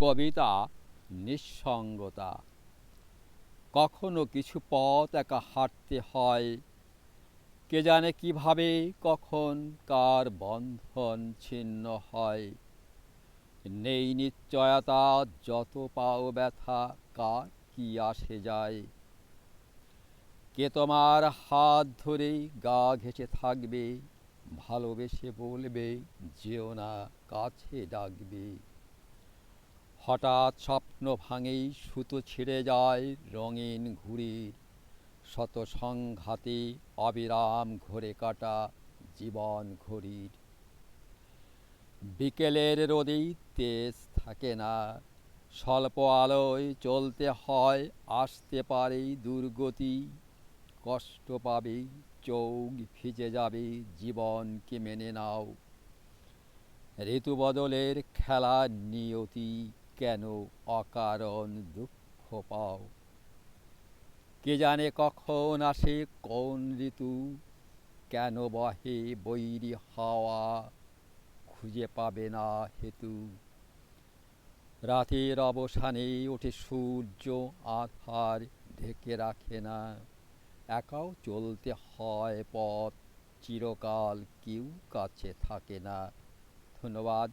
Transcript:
কবিতা নিঃসঙ্গতা। কখনো কিছু পথ একা হাঁটতে হয়। কে জানে কীভাবে, কখন কার বন্ধন ছিন্ন হয়। নেই নিশ্চয়তা, যত পাও ব্যথা, কার কি আসে যায়। কে তোমার হাত ধরে গা ঘেঁষে থাকবে, ভালোবেসে বলবে, যেও না, কাছে ডাকবে। হঠাৎ স্বপ্ন ভাঙেই সুতো ছিঁড়ে যায় রঙিন ঘুড়ির শত সংঘাতে অবিরাম ঘোরে কাটা জীবন ঘড়ির। বিকেলের রোদেই তেজ থাকে না। স্বল্প আলোয় চলতে হয়, আসতে পারে দুর্গতি। কষ্ট পাবে, চোখ ভিজে যাবে, জীবনকে মেনে নাও। ঋতু বদলের খেলার নিয়তি। কেন অকারণ দুঃখ পাও? কে জানে কখন আসে কোন ঋতু? কেন বহে বৈরী হাওয়া? খুঁজে পাবে না হেতু। রাতের অবসানে ওঠে সূর্য আধার ঢেকে রাখে না। একাও চলতে হয় পথ, চিরকাল কেউ কাছে থাকে না। ধন্যবাদ।